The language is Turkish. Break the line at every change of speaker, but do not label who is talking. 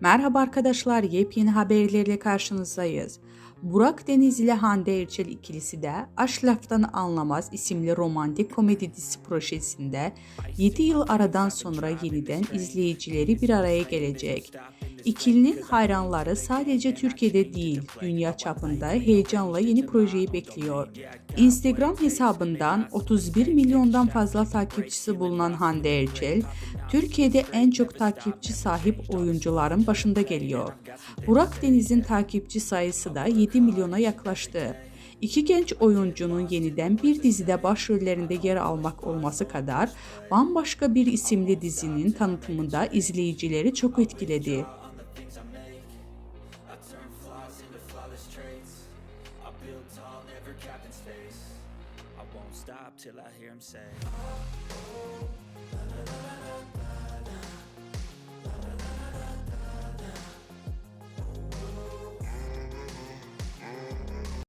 Merhaba arkadaşlar, yepyeni haberlerle karşınızdayız. Burak Deniz ile Hande Erçel ikilisi de Aşk Laftan Anlamaz isimli romantik komedi dizisi projesinde 7 yıl aradan sonra yeniden izleyicileri bir araya gelecek. İkilinin hayranları sadece Türkiye'de değil, dünya çapında heyecanla yeni projeyi bekliyor. Instagram hesabından 31 milyondan fazla takipçisi bulunan Hande Erçel, Türkiye'de en çok takipçi sahip oyuncuların başında geliyor. Burak Deniz'in takipçi sayısı da 7 milyona yaklaştı. İki genç oyuncunun yeniden bir dizide başrollerinde yer almak olması kadar bambaşka bir isimli dizinin tanıtımında izleyicileri çok etkiledi.
I build tall, never capped in space. I won't stop till I hear him say.